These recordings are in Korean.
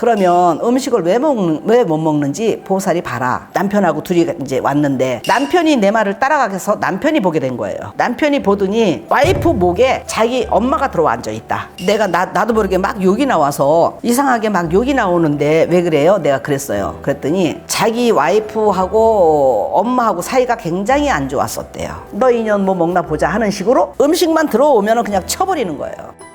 그러면 음식을 왜 먹는 왜 못 먹는지 보살이 봐라. 남편하고 둘이 이제 왔는데 남편이 내 말을 따라가서 남편이 보게 된 거예요. 남편이 보더니 와이프 목에 자기 엄마가 들어와 앉아 있다. 내가 나, 나도 모르게 막 욕이 나와서 이상하게 막 욕이 나오는데 왜 그래요? 내가 그랬어요. 그랬더니 자기 와이프하고 엄마하고 사이가 굉장히 안 좋았었대요. 너 인연 뭐 먹나 보자 하는 식으로 음식만 들어오면 그냥 쳐버리는 거예요.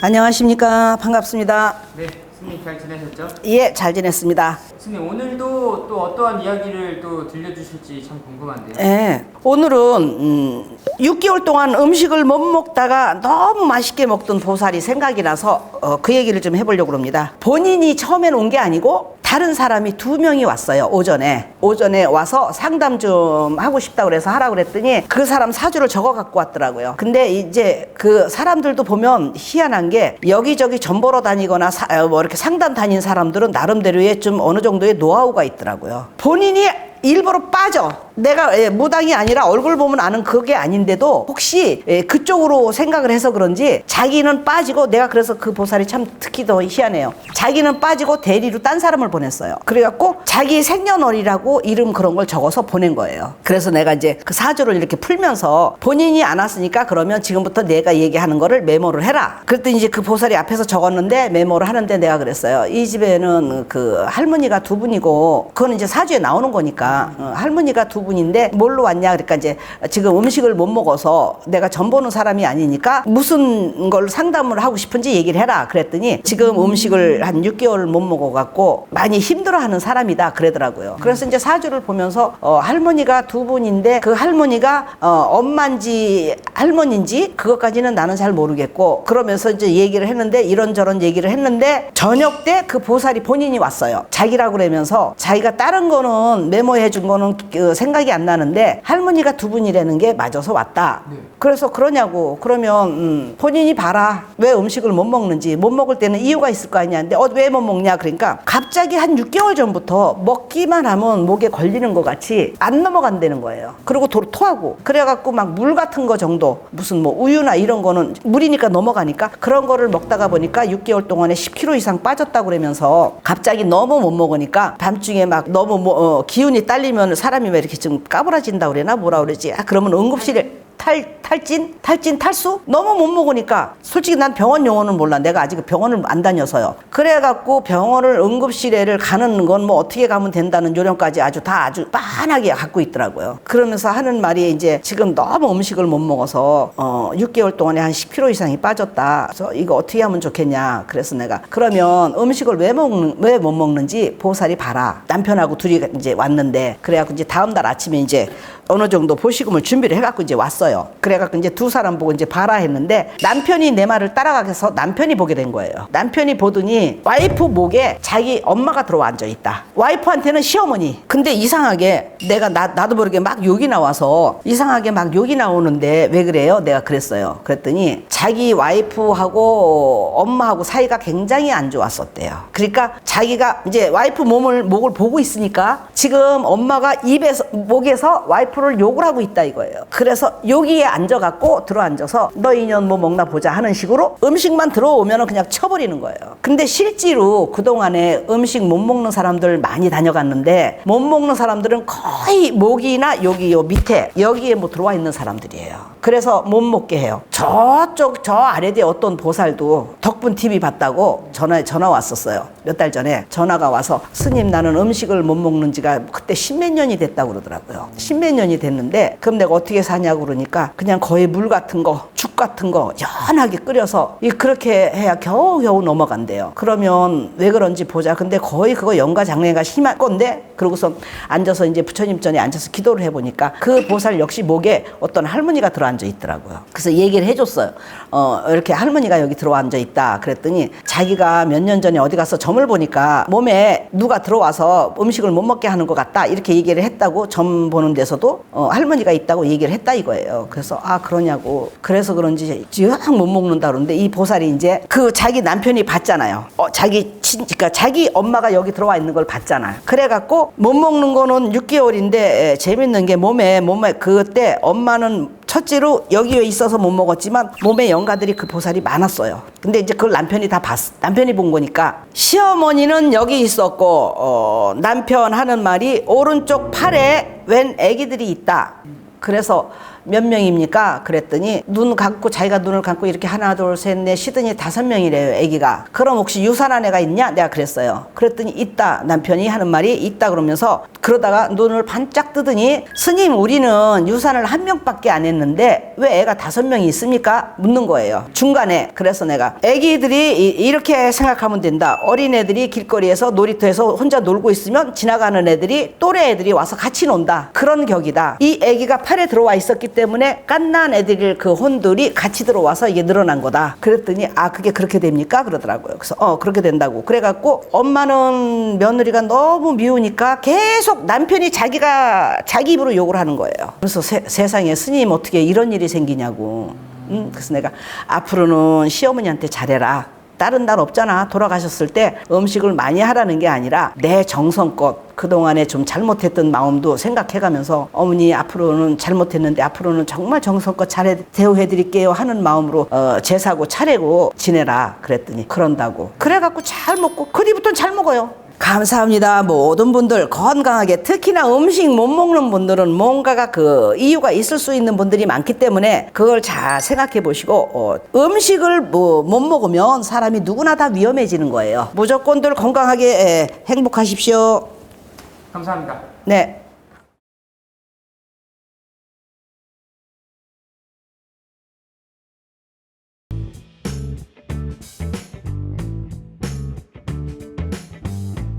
안녕하십니까. 반갑습니다. 네, 스님 잘 지내셨죠? 예, 잘 지냈습니다. 스님 오늘도 또 어떠한 이야기를 또 들려주실지 참 궁금한데요. 예. 오늘은 음, 6개월 동안 음식을 못 먹다가 너무 맛있게 먹던 보살이 생각이 나서 어, 그 얘기를 좀 해보려고 합니다. 본인이 처음엔 온 게 아니고 다른 사람이 두 명이 왔어요. 오전에 오전에 와서 상담 좀 하고 싶다 그래서 하라 그랬더니 그 사람 사주를 적어 갖고 왔더라고요. 근데 이제 그 사람들도 보면 희한한 게 여기저기 전 보러 다니거나 사- 어, 뭐 이렇게 상담 다닌 사람들은 나름대로의 좀 어느 정도의 노하우가 있더라고요. 본인이 일부러 빠져. 내가 예, 무당이 아니라 얼굴 보면 아는 그게 아닌데도 혹시 예, 그쪽으로 생각을 해서 그런지 자기는 빠지고 내가 그래서 그 보살이 참 특히 더 희한해요. 자기는 빠지고 대리로 딴 사람을 보냈어요. 그래갖고 자기 생년월일하고 이름 그런 걸 적어서 보낸 거예요. 그래서 내가 이제 그 사주를 이렇게 풀면서 본인이 안 왔으니까 그러면 지금부터 내가 얘기하는 거를 메모를 해라. 그랬더니 이제 그 보살이 앞에서 적었는데 메모를 하는데 내가 그랬어요. 이 집에는 그 할머니가 두 분이고 그건 이제 사주에 나오는 거니까 어, 할머니가 두 분인데 뭘로 왔냐 그러니까 이제 지금 음식을 못 먹어서 내가 전 보는 사람이 아니니까 무슨 걸 상담을 하고 싶은지 얘기를 해라 그랬더니 지금 음식을 한 6개월 못 먹어갖고 많이 힘들어하는 사람이다 그러더라고요. 그래서 이제 사주를 보면서 어, 할머니가 두 분인데 그 할머니가 어, 엄마인지 할머니인지 그것까지는 나는 잘 모르겠고 그러면서 이제 얘기를 했는데 이런저런 얘기를 했는데 저녁 때 그 보살이 본인이 왔어요. 자기라고 그러면서 자기가 다른 거는 메모해 준 거는 그 생각 이 안 나는데 할머니가 두 분이라는 게 맞아서 왔다. 네. 그래서 그러냐고. 그러면 음, 본인이 봐라. 왜 음식을 못 먹는지. 못 먹을 때는 이유가 있을 거 아니야. 근데 어, 왜 못 먹냐? 그러니까 갑자기 한 6개월 전부터 먹기만 하면 목에 걸리는 것 같이 안 넘어간다는 거예요. 그리고 도로 토하고. 그래갖고 막 물 같은 거 정도. 무슨 뭐 우유나 이런 거는 물이니까 넘어가니까 그런 거를 먹다가 보니까 6개월 동안에 10kg 이상 빠졌다고 그러면서 갑자기 너무 못 먹으니까 밤중에 막 너무 뭐, 어, 기운이 딸리면 사람이 왜 이렇게 좀 까부라진다 그래나? 뭐라 그러지? 아 그러면 응급실에 탈, 탈진? 탈진, 탈수? 너무 못 먹으니까 솔직히 난 병원 용어는 몰라. 내가 아직 병원을 안 다녀서요. 그래갖고 병원을 응급실에를 가는 건 뭐 어떻게 가면 된다는 요령까지 아주 다 아주 빤하게 갖고 있더라고요. 그러면서 하는 말이 이제 지금 너무 음식을 못 먹어서 어 6개월 동안에 한 10kg 이상이 빠졌다. 그래서 이거 어떻게 하면 좋겠냐. 그래서 내가 그러면 음식을 왜 먹는 왜 못 먹는지 보살이 봐라. 남편하고 둘이 이제 왔는데 그래갖고 이제 다음 날 아침에 이제 어느 정도 보시금을 준비를 해갖고 이제 왔어요. 그래갖고 이제 두 사람 보고 이제 봐라 했는데 남편이 내 말을 따라가서 남편이 보게 된 거예요. 남편이 보더니 와이프 목에 자기 엄마가 들어와 앉아 있다. 와이프한테는 시어머니. 근데 이상하게 내가 나, 나도 모르게 막 욕이 나와서 이상하게 막 욕이 나오는데 왜 그래요? 내가 그랬어요. 그랬더니 자기 와이프하고 엄마하고 사이가 굉장히 안 좋았었대요. 그러니까 자기가 이제 와이프 몸을 목을 보고 있으니까 지금 엄마가 입에서 목에서 와이프를 욕을 하고 있다 이거예요. 그래서 여기에 앉아갖고 들어앉아서 너 인연 뭐 먹나 보자 하는 식으로 음식만 들어오면 그냥 쳐버리는 거예요. 근데 실제로 그동안에 음식 못 먹는 사람들 많이 다녀갔는데 못 먹는 사람들은 거의 목이나 여기 요 밑에 여기에 뭐 들어와 있는 사람들이에요. 그래서 못 먹게 해요. 저쪽 저 아래에 어떤 보살도 덕분 TV 봤다고 전화 전화 왔었어요. 몇 달 전에 전화가 와서 스님 나는 음식을 못 먹는 지가 그때 십몇 년이 됐다고 그러더라고요. 십몇 년이 됐는데 그럼 내가 어떻게 사냐고 그러니까 그냥 거의 물 같은 거, 죽 같은 거 연하게 끓여서 이 그렇게 해야 겨우겨우 넘어간대요. 그러면 왜 그런지 보자. 근데 거의 그거 영가 장애가 심할 건데 그러고서 앉아서 이제 부처님 전에 앉아서 기도를 해 보니까 그 보살 역시 목에 어떤 할머니가 들어앉 아 있더라고요. 그래서 얘기를 해줬어요. 어, 이렇게 할머니가 여기 들어앉아 있다. 그랬더니 자기가 몇 년 전에 어디 가서 점을 보니까 몸에 누가 들어와서 음식을 못 먹게 하는 것 같다. 이렇게 얘기를 했다고 점 보는 데서도 어, 할머니가 있다고 얘기를 했다 이거예요. 그래서 아, 그러냐고. 그래서 그런지 영 못 먹는다 그러는데 이 보살이 이제 그 자기 남편이 봤잖아요. 어, 자기 친, 그러니까 자기 엄마가 여기 들어와 있는 걸 봤잖아요. 그래갖고 못 먹는 거는 6개월인데 재밌는 게 몸에 몸에 그때 엄마는 첫째로 여기에 있어서 못 먹었지만 몸에 연가들이 그 보살이 많았어요. 근데 이제 그걸 남편이 다 봤, 남편이 본 거니까 시어머니는 여기 있었고 어, 남편 하는 말이 오른쪽 팔에 웬 애기들이 있다. 그래서 몇 명입니까? 그랬더니 눈 감고 자기가 눈을 감고 이렇게 하나 둘 셋 넷 시더니 다섯 명이래요 애기가 그럼 혹시 유산한 애가 있냐? 내가 그랬어요 그랬더니 있다 남편이 하는 말이 있다 그러면서 그러다가 눈을 반짝 뜨더니 스님 우리는 유산을 한 명밖에 안 했는데 왜 애가 다섯 명이 있습니까? 묻는 거예요 중간에 그래서 내가 애기들이 이- 이렇게 생각하면 된다 어린애들이 길거리에서 놀이터에서 혼자 놀고 있으면 지나가는 애들이 또래 애들이 와서 같이 논다 그런 격이다 이 애기가 팔에 들어와 있었기 때문에 깐난 애들 그 혼들이 같이 들어와서 이게 늘어난 거다. 그랬더니 아 그게 그렇게 됩니까? 그러더라고요. 그래서 어 그렇게 된다고. 그래갖고 엄마는 며느리가 너무 미우니까 계속 남편이 자기가 자기 입으로 욕을 하는 거예요. 그래서 세, 세상에 스님 어떻게 이런 일이 생기냐고. 음, 그래서 내가 앞으로는 시어머니한테 잘해라 다른 날 없잖아. 돌아가셨을 때 음식을 많이 하라는 게 아니라 내 정성껏 그동안에 좀 잘못했던 마음도 생각해 가면서 어머니 앞으로는 잘못했는데 앞으로는 정말 정성껏 잘 대우해 드릴게요 하는 마음으로 어, 제사고 차례고 지내라 그랬더니 그런다고 그래 갖고 잘 먹고 그 뒤부터는 잘 먹어요. 감사합니다. 모든 분들 건강하게 특히나 음식 못 먹는 분들은 뭔가가 그 이유가 있을 수 있는 분들이 많기 때문에 그걸 잘 생각해 보시고 어, 음식을 뭐 못 먹으면 사람이 누구나 다 위험해지는 거예요. 무조건들 건강하게 에, 행복하십시오. 감사합니다. 네.